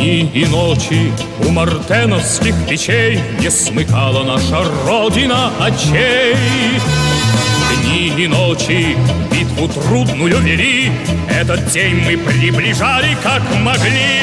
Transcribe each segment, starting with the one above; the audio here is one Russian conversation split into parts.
Дни и ночи у мартеновских печей Не смыкала наша Родина очей. Дни и ночи битву трудную вели, Этот день мы приближали, как могли,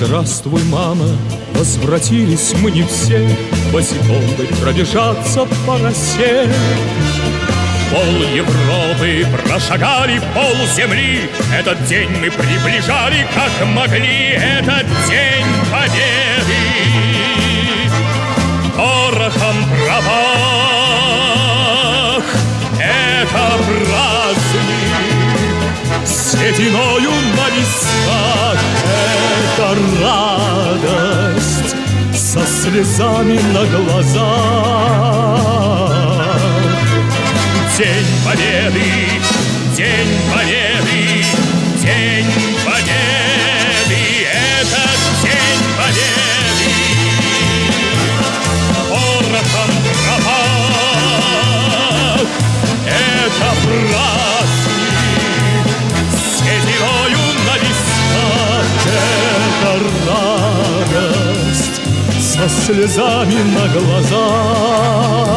Здравствуй, мама, возвратились мы не все Босиком бы пробежаться по росе. Пол Европы прошагали пол земли Этот день мы приближали, как могли Этот день победы. Порохом пропах Это праздник. Сединою на висках Это радость Со слезами на глазах. День Победы, слезами на глазах.